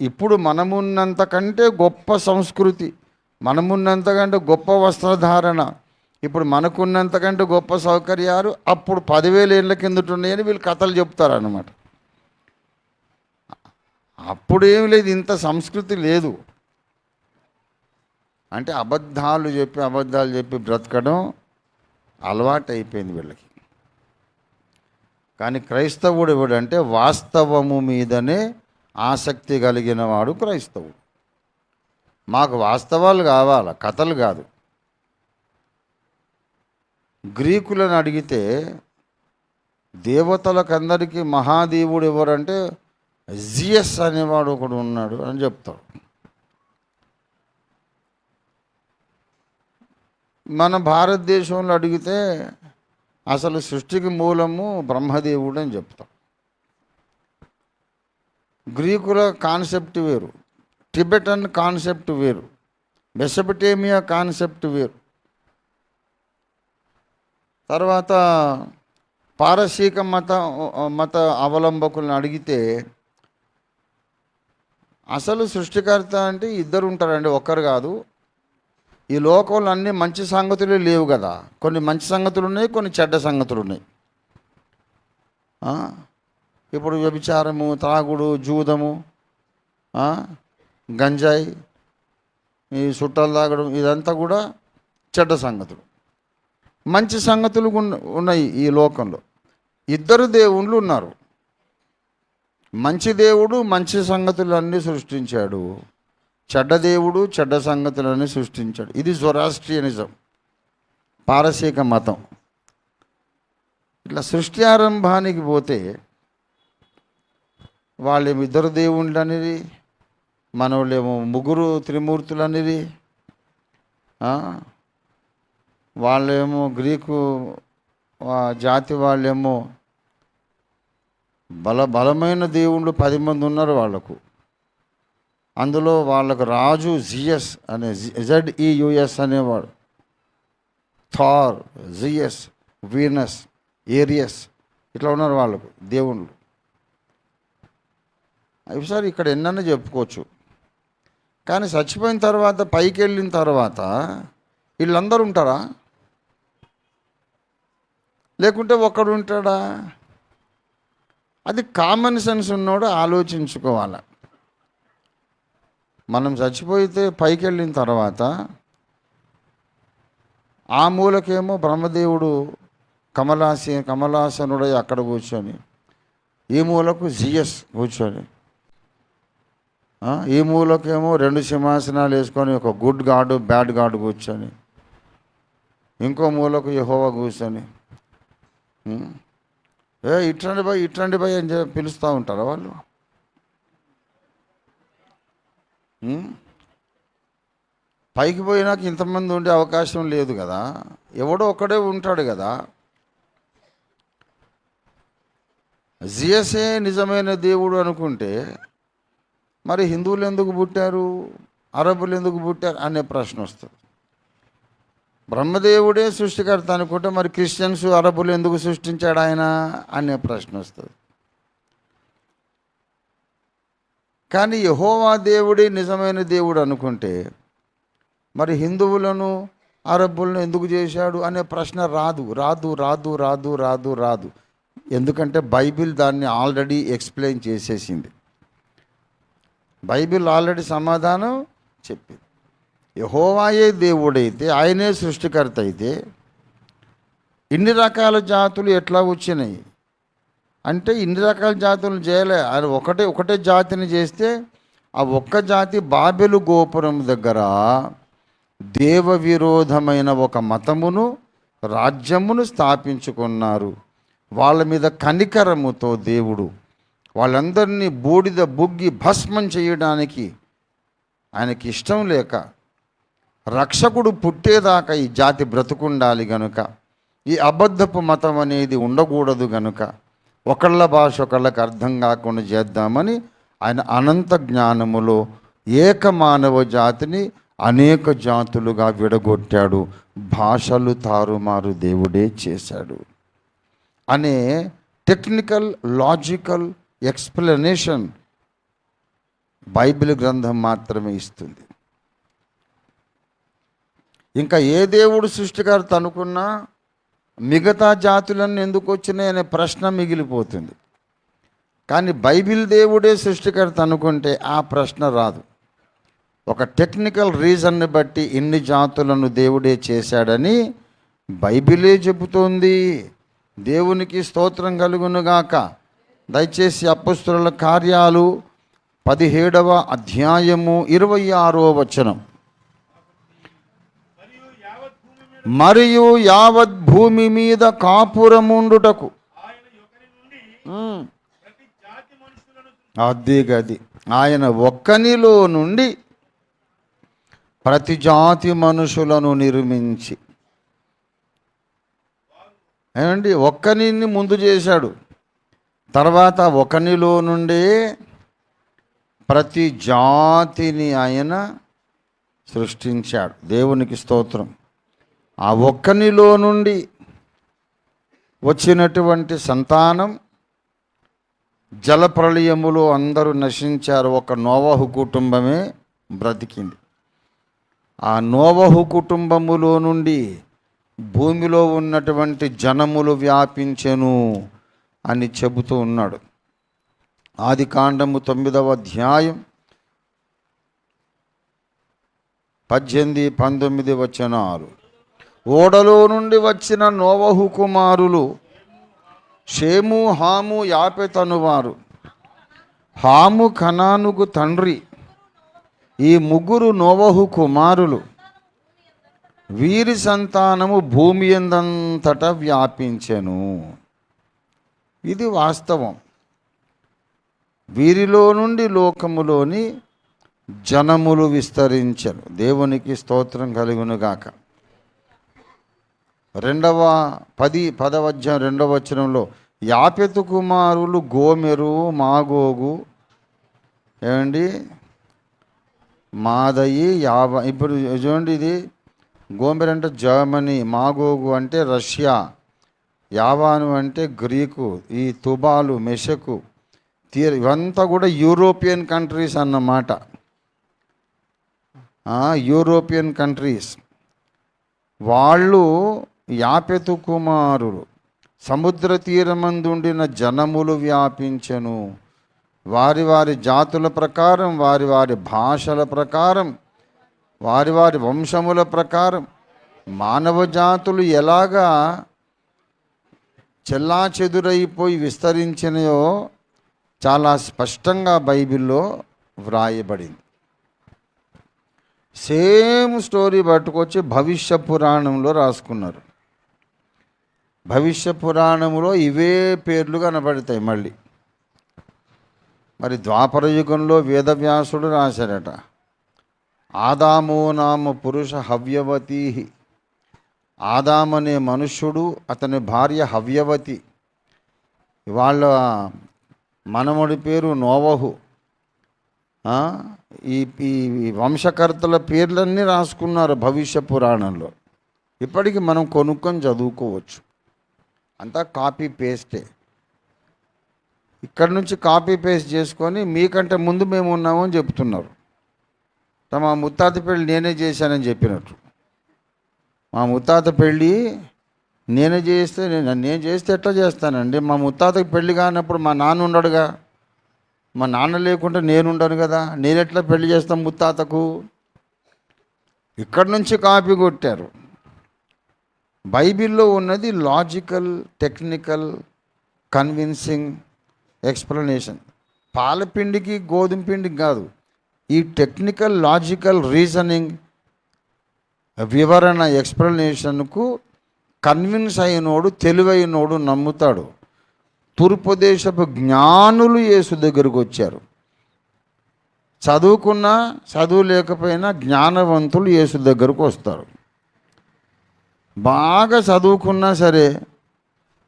ఇప్పుడు మనమున్నంత కంటే గొప్ప సంస్కృతి మనమున్నంతకంటే గొప్ప వస్త్రధారణ ఇప్పుడు మనకున్నంతకంటే గొప్ప సౌకర్యాలు అప్పుడు పదివేల ఏళ్ళ కిందట ఉన్నాయని వీళ్ళు కథలు చెప్తారన్నమాట. అప్పుడు ఏమి లేదు ఇంత సంస్కృతి లేదు. అంటే అబద్ధాలు చెప్పి అబద్ధాలు చెప్పి బ్రతకడం అలవాటు అయిపోయింది వీళ్ళకి. కానీ క్రైస్తవుడు ఎవడంటే వాస్తవము మీదనే ఆసక్తి కలిగిన వాడు క్రైస్తవుడు. మాకు వాస్తవాలు కావాల? కథలు కాదు. గ్రీకులను అడిగితే దేవతలకందరికీ మహాదేవుడు ఎవరంటే జియస్ అనేవాడు ఒకడు ఉన్నాడు అని చెప్తాడు. మన భారతదేశంలో అడిగితే అసలు సృష్టికి మూలము బ్రహ్మదేవుడు అని చెప్తాం. గ్రీకుల కాన్సెప్ట్ వేరు. టిబెటన్ కాన్సెప్ట్ వేరు. మెసపటేమియా కాన్సెప్ట్ వేరు. తర్వాత పారసీక మత మత అవలంబకులను అడిగితే అసలు సృష్టికర్త అంటే ఇద్దరు ఉంటారండి ఒక్కరు కాదు. ఈ లోకంలో అన్ని మంచి సంగతులు లేవు కదా. కొన్ని మంచి సంగతులు ఉన్నాయి కొన్ని చెడ్డ సంగతులు ఉన్నాయి ఇప్పుడు వ్యభిచారము త్రాగుడు జూదము గంజాయి ఈ చుట్టాలు తాగడం ఇదంతా కూడా చెడ్డ సంగతులు. మంచి సంగతులు ఉన్నాయి ఈ లోకంలో. ఇద్దరు దేవుళ్ళు ఉన్నారు. మంచి దేవుడు మంచి సంగతులన్నీ సృష్టించాడు. చెడ్డ దేవుడు చెడ్డ సంగతులన్నీ సృష్టించాడు. ఇది జొరాస్ట్రియనిజం పారసీక మతం. ఇట్లా సృష్టి ఆరంభానికి పోతే వాళ్ళేమో ఇద్దరు దేవుళ్ళు అనేది మనోళ్ళేమో ముగ్గురు త్రిమూర్తులు అనేది వాళ్ళేమో గ్రీకు జాతి వాళ్ళేమో బల బలమైన దేవుళ్ళు పది మంది ఉన్నారు వాళ్ళకు. అందులో వాళ్ళకు రాజు జిఎస్ అనే జెడ్ఈయుఎస్ అనేవాడు. థార్ జిఎస్ వీనస్ ఏరియస్ ఇట్లా ఉన్నారు వాళ్ళకు దేవుళ్ళు. అవి సార్ ఇక్కడ ఎన్నన్నా చెప్పుకోవచ్చు. కానీ చచ్చిపోయిన తర్వాత పైకి వెళ్ళిన తర్వాత వీళ్ళందరూ ఉంటారా? లేకుంటే ఒక్కడు ఉంటాడా? అది కామన్ సెన్స్ ఉన్నోడు ఆలోచించుకోవాలి. మనం చచ్చిపోయితే పైకి వెళ్ళిన తర్వాత ఆ మూలకేమో బ్రహ్మదేవుడు కమలాసి కమలాసనుడై అక్కడ కూర్చొని ఈ మూలకు జిఎస్ కూర్చొని ఈ మూలకేమో రెండు సింహాసనాలు వేసుకొని ఒక గుడ్ గాడు బ్యాడ్ గాడు కూర్చొని ఇంకో మూలకు యహోవ కూర్చొని. ఏ ఇట్రండి బాయ్ ఇట్రండి బాయ్ అని చెప్పి పిలుస్తూ ఉంటారా వాళ్ళు? పైకి పోయినాక ఇంతమంది ఉండే అవకాశం లేదు కదా. ఎవడో ఒకడే ఉంటాడు కదా. జిఎస్ఏ నిజమైన దేవుడు అనుకుంటే మరి హిందువులు ఎందుకు పుట్టారు? అరబులు ఎందుకు పుట్టారు? అనే ప్రశ్న వస్తుంది. బ్రహ్మదేవుడే సృష్టికర్త అనుకుంటే మరి క్రిస్టియన్స్ అరబులు ఎందుకు సృష్టించాడు ఆయన? అనే ప్రశ్న వస్తుంది. కానీ యహోవా దేవుడే నిజమైన దేవుడు అనుకుంటే మరి హిందువులను అరబ్బులను ఎందుకు చేశాడు? అనే ప్రశ్న రాదు. రాదు రాదు రాదు రాదు రాదు. ఎందుకంటే బైబిల్ దాన్ని ఆల్రెడీ ఎక్స్ప్లెయిన్ చేసేసింది. బైబిల్ ఆల్రెడీ సమాధానం చెప్పింది. యహోవాయే దేవుడైతే ఆయనే సృష్టికర్త అయితే ఇన్ని రకాల జాతులు ఎట్లా వచ్చినాయి? అంటే ఇన్ని రకాల జాతులు చేయలే. ఆయన ఒకటే ఒకటే జాతిని చేస్తే ఆ ఒక్క జాతి బాబెలు గోపురం దగ్గర దేవ విరోధమైన ఒక మతమును రాజ్యమును స్థాపించుకున్నారు. వాళ్ళ మీద కనికరముతో దేవుడు వాళ్ళందరినీ బూడిద బుగ్గి భస్మం చేయడానికి ఆయనకి ఇష్టం లేక రక్షకుడు పుట్టేదాకా ఈ జాతి బ్రతుకుండాలి గనుక ఈ అబద్ధపు మతం అనేది ఉండకూడదు గనుక ఒకళ్ళ భాష ఒకళ్ళకి అర్థం కాకుండా చేద్దామని ఆయన అనంత జ్ఞానములో ఏక మానవ జాతిని అనేక జాతులుగా విడగొట్టాడు. భాషలు తారుమారు దేవుడే చేశాడు. అనే టెక్నికల్ లాజికల్ ఎక్స్ప్లెనేషన్ బైబిల్ గ్రంథం మాత్రమే ఇస్తుంది. ఇంకా ఏ దేవుడు సృష్టికర్త అనుకున్నా మిగతా జాతులన్నీ ఎందుకు వచ్చినాయి అనే ప్రశ్న మిగిలిపోతుంది. కానీ బైబిల్ దేవుడే సృష్టికర్త అనుకుంటే ఆ ప్రశ్న రాదు. ఒక టెక్నికల్ రీజన్ని బట్టి ఇన్ని జాతులను దేవుడే చేశాడని బైబిలే చెబుతోంది. దేవునికి స్తోత్రం కలుగునుగాక. దయచేసి అప్పుస్తుల కార్యాలు పదిహేడవ అధ్యాయము ఇరవై ఆరో వచనం. మరియు యావత్ భూమి మీద కాపురముండుటకు. అది గది. ఆయన ఒక్కనిలో నుండి ప్రతి జాతి మనుషులను నిర్మించి. ఏమండి? ఒక్కనిని ముందు చేశాడు. తర్వాత ఒకనిలో నుండి ప్రతి జాతిని ఆయన సృష్టించాడు. దేవునికి స్తోత్రం. ఆ ఒక్కనిలో నుండి వచ్చినటువంటి సంతానం జలప్రళయములో అందరూ నశించారు. ఒక నోవహు కుటుంబమే బ్రతికింది. ఆ నోవహు కుటుంబములో నుండి భూమిలో ఉన్నటువంటి జనములు వ్యాపించెను. అని చెబుతూ ఉన్నాడు. ఆది కాండము తొమ్మిదవ అధ్యాయం పద్దెనిమిది పంతొమ్మిది వచనాలు. ఓడలో నుండి వచ్చిన నోవహు కుమారులు షేము హాము యాపెతనువారు హాము కనానుకు తండ్రి ఈ ముగ్గురు నోవహు కుమారులు వీరి సంతానము భూమి ఎందంతటా వ్యాపించెను. ఇది వాస్తవం. వీరిలో నుండి లోకములోని జనములు విస్తరించను దేవునికి స్తోత్రం కలుగునుగాక రెండవ పది పదవధ్యాయం రెండవ వచనంలో యాపెతు కుమారులు గోమెరు మాగోగు ఏమండి? మాదయి యావ ఇప్పుడు చూడండి ఇది గోమెర్ అంటే జర్మనీ మాగోగు అంటే రష్యా. యావాను అంటే గ్రీకు ఈ తుబాలు మెషకు తీర్ ఇవంతా కూడా యూరోపియన్ కంట్రీస్ అన్నమాట. European countries. వాళ్ళు యాపెతు కుమారులు. సముద్ర తీరమందుండిన జనములు వ్యాపించెను. వారి వారి జాతుల ప్రకారం వారి వారి భాషల ప్రకారం వారి వారి వంశముల ప్రకారం మానవ జాతులు ఎలాగా చెల్లా చెదురైపోయి విస్తరించినయో చాలా స్పష్టంగా బైబిల్లో వ్రాయబడింది. సేమ్ స్టోరీ పట్టుకొచ్చి భవిష్య పురాణంలో రాసుకున్నారు. భవిష్య పురాణంలో ఇవే పేర్లు కనబడతాయి మళ్ళీ. మరి ద్వాపర యుగంలో వేదవ్యాసుడు రాశారట ఆదామో నామ పురుష హవ్యవతీ ఆదామనే మనుష్యుడు అతని భార్య హవ్యవతి. వాళ్ళ మనముడి పేరు నోవహు. ఈ ఈ వంశకర్తల పేర్లన్నీ రాసుకున్నారు భవిష్య పురాణంలో. ఇప్పటికి మనం కొనుక్కొని చదువుకోవచ్చు. అంతా కాపీ పేస్టే. ఇక్కడ నుంచి కాపీ పేస్ట్ చేసుకొని మీకంటే ముందు మేము ఉన్నామని చెప్తున్నారు. తమ ముత్తాతి ముత్తాత పెళ్ళి నేనే చేశానని చెప్పినట్టు. మా ముత్తాత పెళ్ళి నేనే చేస్తే నేను నేను చేస్తే ఎట్లా చేస్తానండి? మా ముత్తాతకి పెళ్ళి కానప్పుడు మా నాన్న ఉండడుగా. మా నాన్న లేకుంటే నేను ఉండను కదా. నేను ఎట్లా పెళ్ళి చేస్తాం ముత్తాతకు? ఇక్కడ నుంచి కాపీ కొట్టారు. బైబిల్లో ఉన్నది లాజికల్ టెక్నికల్ కన్విన్సింగ్ ఎక్స్ప్లెనేషన్. పాలపిండికి గోధుమ పిండికి కాదు. ఈ టెక్నికల్ లాజికల్ రీజనింగ్ వివరణ ఎక్స్ప్లెనేషన్కు కన్విన్స్ అయినోడు తెలివైనోడు నమ్ముతాడు. తూర్పు దేశపు జ్ఞానులు యేసు దగ్గరకు వచ్చారు చదువుకున్నా చదువు లేకపోయినా జ్ఞానవంతులు యేసు దగ్గరకు వస్తారు బాగా చదువుకున్నా సరే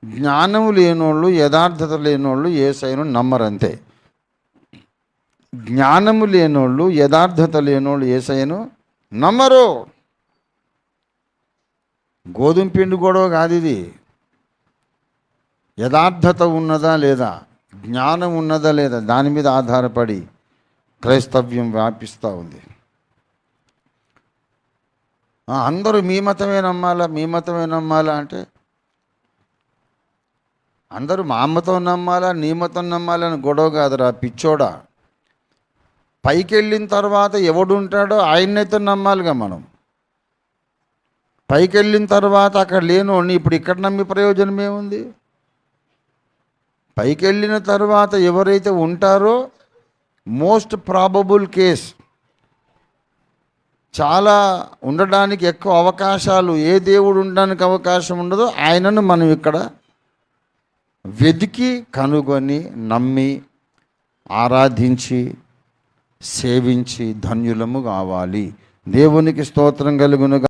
జ్ఞానము లేనోళ్ళు యథార్థత లేనోళ్ళు ఏసైను నమ్మరంతే. జ్ఞానము లేనోళ్ళు యథార్థత లేనోళ్ళు ఏసైను నమ్మరు. గోధుమ పిండి గొడవ కాదు ఇది. యథార్థత ఉన్నదా లేదా? జ్ఞానం ఉన్నదా లేదా? దాని మీద ఆధారపడి క్రైస్తవ్యం వ్యాపిస్తూ ఉంది. అందరూ మీ మతమే నమ్మాలా? మీ మతమే నమ్మాలా అంటే? అందరూ మా మతం నమ్మాలా? నీ మతం నమ్మాలని గొడవ కాదురా పిచ్చోడా. పైకి వెళ్ళిన తర్వాత ఎవడుంటాడో ఆయన్నైతే నమ్మాలిగా మనం. పైకి వెళ్ళిన తర్వాత అక్కడ లేనోడిని ఇప్పుడు ఇక్కడ నమ్మి ప్రయోజనం ఏముంది? పైకి వెళ్ళిన తర్వాత ఎవరైతే ఉంటారో మోస్ట్ ప్రాబబుల్ కేస్ చాలా ఉండడానికి ఎక్కువ అవకాశాలు ఏ దేవుడు ఉండడానికి అవకాశం ఉండదో ఆయనను మనం ఇక్కడ వెతికి కనుగొని నమ్మి ఆరాధించి సేవించి ధన్యులము కావాలి. దేవునికి స్తోత్రం కలుగును